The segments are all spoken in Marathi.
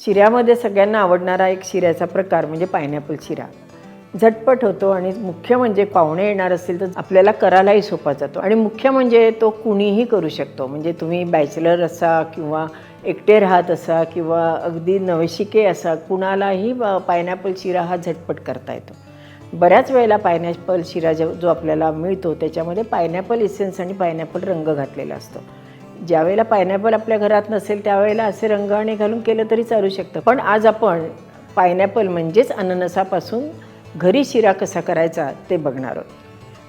शिऱ्यामध्ये सगळ्यांना आवडणारा एक शिऱ्याचा प्रकार म्हणजे पायनॅपल शिरा. झटपट होतो आणि मुख्य म्हणजे पाहुणे येणार असतील तर आपल्याला करायलाही सोपा जातो. आणि मुख्य म्हणजे तो कुणीही करू शकतो. म्हणजे तुम्ही बॅचलर असा किंवा एकटे राहत असा किंवा अगदी नवशिके असा कुणालाही पायनॅपल शिरा हा झटपट करता येतो. बऱ्याच वेळेला पायनॅपल शिरा जो जो आपल्याला मिळतो त्याच्यामध्ये पायनॅपल इसेन्स आणि पायनॅपल रंग घातलेला असतो. ज्यावेळेला पायनॅपल आपल्या घरात नसेल त्यावेळेला असे रंग आणि घालून केलं तरी चालू शकतं. पण आज आपण पायनॅपल म्हणजेच अननसापासून घरी शिरा कसा करायचा ते बघणार आहोत.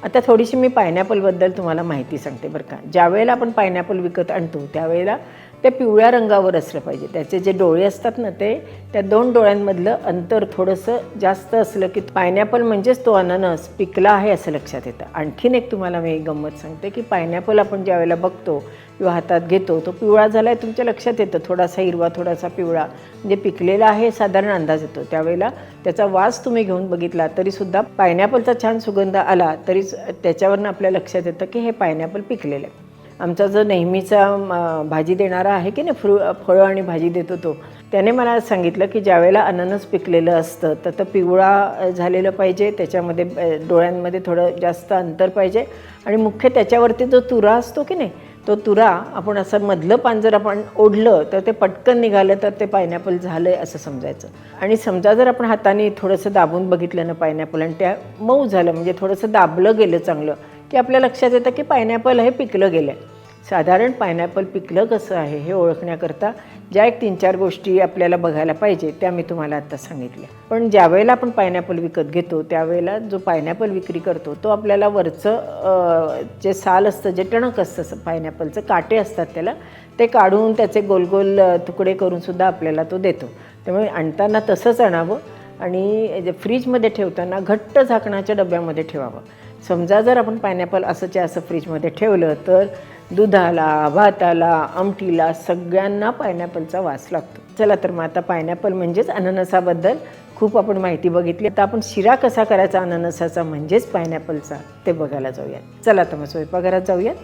आता थोडीशी मी पायनॅपलबद्दल तुम्हाला माहिती सांगते बरं का. ज्यावेळेला आपण पायनॅपल विकत आणतो त्यावेळेला ते पिवळ्या रंगावर असलं पाहिजे. त्याचे जे डोळे असतात ना ते त्या दोन डोळ्यांमधलं अंतर थोडंसं जास्त असलं की पायनॅपल म्हणजेच तो अननस पिकला आहे असं लक्षात येतं. आणखीन एक तुम्हाला मी गंमत सांगते की पायनॅपल आपण ज्यावेळेला बघतो किंवा हातात घेतो तो पिवळा झाला आहे तुमच्या लक्षात येतं. थोडासा हिरवा थोडासा पिवळा. म्हणजे पिकलेला आहे साधारण अंदाज येतो. त्यावेळेला त्याचा वास तुम्ही घेऊन बघितला तरीसुद्धा पायनॅपलचा छान सुगंध आला तरी त्याच्यावरनं आपल्या लक्षात येतं की हे पायनॅपल पिकलेलं आहे. आमचा जो नेहमीचा भाजी देणारा आहे की नाही फ्रु फळं आणि भाजी देतो तो. त्याने मला सांगितलं की ज्यावेळेला अननस पिकलेलं असतं तर तर पिवळा झालेलं पाहिजे त्याच्यामध्ये डोळ्यांमध्ये थोडं जास्त अंतर पाहिजे आणि मुख्य त्याच्यावरती जो तुरा असतो की नाही तो तुरा आपण असं मधलं पान जर आपण ओढलं तर ते पटकन निघालं तर ते पायनॅपल झालं आहे असं समजायचं. आणि समजा जर आपण हाताने थोडंसं दाबून बघितलं ना पायनॅपल आणि त्या मऊ झालं म्हणजे थोडंसं दाबलं गेलं चांगलं की आपल्या लक्षात येतं की पायनॅपल हे पिकलं गेलं आहे साधारण पायनॅपल पिकलं कसं आहे हे ओळखण्याकरता ज्या एक तीन चार गोष्टी आपल्याला बघायला पाहिजे त्या मी तुम्हाला आत्ता सांगितल्या. पण ज्यावेळेला आपण पायनॅपल विकत घेतो त्यावेळेला जो पायनॅपल विक्री करतो तो आपल्याला वरचं जे साल असतं जे टणक असतं पायनॅपलचं काटे असतात त्याला ते काढून त्याचे गोल गोल तुकडे करूनसुद्धा आपल्याला तो देतो. त्यामुळे आणताना तसंच आणावं. आणि जे फ्रीजमध्ये ठेवताना घट्ट झाकणाच्या डब्यामध्ये ठेवावं. समजा जर आपण पायनॅपल असंच्या असं फ्रीजमध्ये ठेवलं तर दुधाला भाताला आमटीला सगळ्यांना पायनॅपलचा वास लागतो. चला तर मग आता पायनॅपल म्हणजेच अननसाबद्दल खूप आपण माहिती बघितली. आता आपण शिरा कसा करायचा अननसाचा म्हणजेच पायनॅपलचा ते बघायला जाऊयात. चला तर मग स्वयंपाकघरात जाऊयात.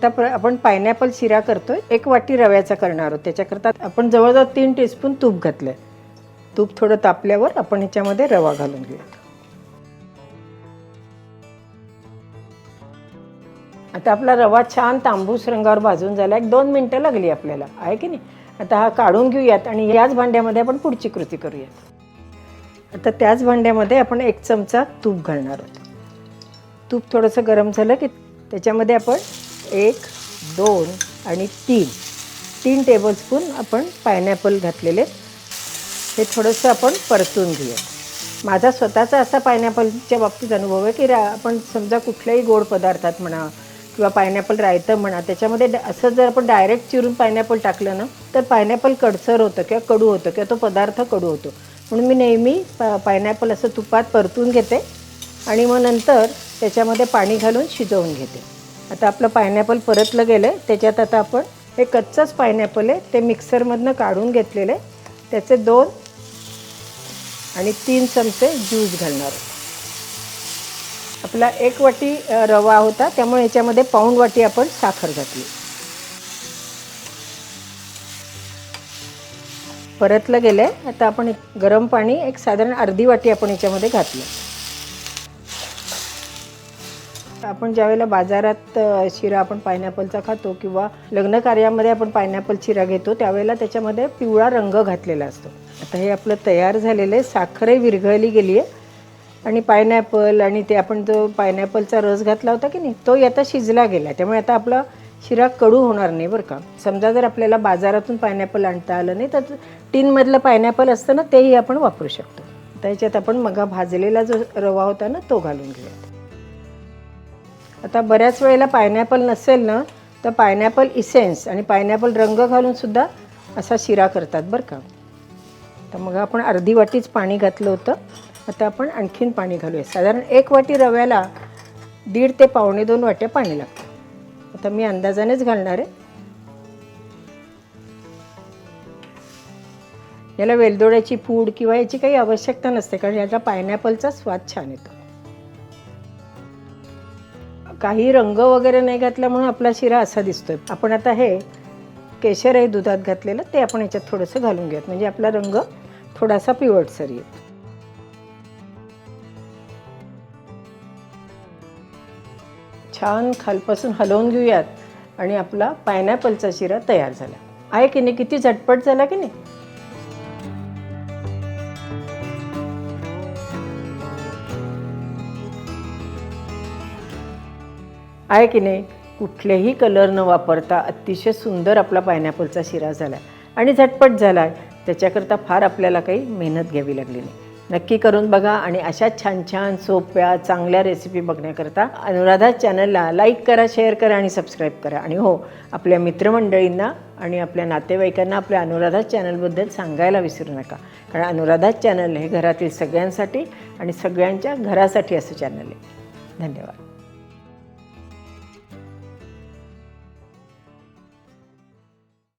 आता प्र आपण पायनॅपल शिरा करतोय. एक वाटी रव्याचा करणार आहोत. त्याच्याकरता आपण जवळजवळ तीन टीस्पून तूप घातलंय. तूप थोडं तापल्यावर आपण ह्याच्यामध्ये रवा घालून घेऊयात. आता आपला रवा छान तांबूस रंगावर भाजून झाला. एक दोन मिनटं लागली आपल्याला. आहे की नाही? आता हा काढून घेऊयात आणि याच भांड्यामध्ये आपण पुढची कृती करूयात. आता त्याच भांड्यामध्ये आपण एक चमचा तूप घालणार आहोत. तूप थोडंसं गरम झालं की त्याच्यामध्ये आपण एक दोन आणि तीन. तीन टेबलस्पून आपण पायनॅपल घातलेले. हे थोडंसं आपण परतून घेऊया. माझा स्वतःचा असा पायनॅपलच्या बाबतीत अनुभव आहे की रा आपण समजा कुठल्याही गोड पदार्थात म्हणा किंवा पायनॅपल रायतं म्हणा त्याच्यामध्ये ड- असं जर आपण डायरेक्ट चिरून पायनॅपल टाकलं ना तर पायनॅपल कडसर होतं किंवा कडू होतं किंवा तो पदार्थ कडू होतो. म्हणून मी नेहमी पा पायनॅपल असं तुपात परतून घेते आणि मग नंतर त्याच्यामध्ये पाणी घालून शिजवून घेते. आता आपलं पायनॅपल परतलं गेलं आहे त्याच्यात आता आपण हे कच्चंच पायनॅपल आहे. ते मिक्सरमधनं काढून घेतलेले त्याचे दोन आणि तीन चमचे ज्यूस घालणार आपला एक वाटी रवा होता. त्यामुळे याच्यामध्ये पाऊण वाटी आपण साखर घातली. परतलं गेलं आहे आता आपण एक गरम पाणी एक साधारण अर्धी वाटी आपण याच्यामध्ये घातलं. आपण ज्यावेळेला बाजारात शिरा आपण पायनॅपलचा खातो किंवा लग्न कार्यामध्ये आपण पायनॅपल शिरा घेतो त्यावेळेला त्याच्यामध्ये पिवळा रंग घातलेला असतो. आता हे आपलं तयार झालेलं आहे साखरही विरघळली गेली आहे. आणि पायनॅपल आणि ते आपण जो पायनॅपलचा रस घातला होता की नाही तो आता शिजला गेला. त्यामुळे आता आपला शिरा कडू होणार नाही बरं का. समजा जर आपल्याला बाजारातून पायनॅपल आणता आलं नाही तर टीनमधलं पायनॅपल असतं ना तेही आपण वापरू शकतो. त्याच्यात आपण मगा भाजलेला जो रवा होता ना तो घालून घेऊयात. आता बऱ्याच वेळेला पायनॅपल नसेल ना तर पायनॅपल इसेन्स आणि पायनॅपल रंग घालून सुद्धा असा शिरा करतात बरं का. तर मग आपण अर्धी वाटीच पाणी घातलं होतं. आता आपण आणखीन पाणी घालूया. साधारण एक वाटी रव्याला दीड ते पावणे दोन वाट्या पाणी लागतं. आता मी अंदाजानेच घालणार आहे. याला वेलदोड्याची पूड किंवा याची काही आवश्यकता नसते कारण याचा पायनॅपलचा स्वाद छान येतो. काही रंग वगैरे नाही घातला म्हणून आपला शिरा असा दिसतोय. आपण आता हे केशर आहे दुधात घातलेलं ते आपण याच्यात थोडंसं घालून घेऊयात. म्हणजे आपला रंग थोडासा पिवटसर येत छान खालपासून हलवून घेऊयात आणि आपला पायनॅपलचा शिरा तयार झाला. आहे की नाही? किती झटपट झाला की नाही? आहे की नाही? कुठलेही कलर न वापरता अतिशय सुंदर आपला पायनॅपलचा शिरा झाला आणि झटपट झाला आहे त्याच्याकरता फार आपल्याला काही मेहनत घ्यावी लागली नाही. नक्की करून बघा आणि अशा छान छान सोप्या चांगल्या रेसिपी बघण्याकरता अनुराधा चॅनलला लाईक करा शेअर करा आणि सबस्क्राईब करा. आणि हो आपल्या मित्रमंडळींना आणि आपल्या नातेवाईकांना आपल्या अनुराधा चॅनलबद्दल सांगायला विसरू नका. कारण अनुराधा चॅनल हे घरातील सगळ्यांसाठी आणि सगळ्यांच्या घरासाठी असं चॅनल आहे. धन्यवाद.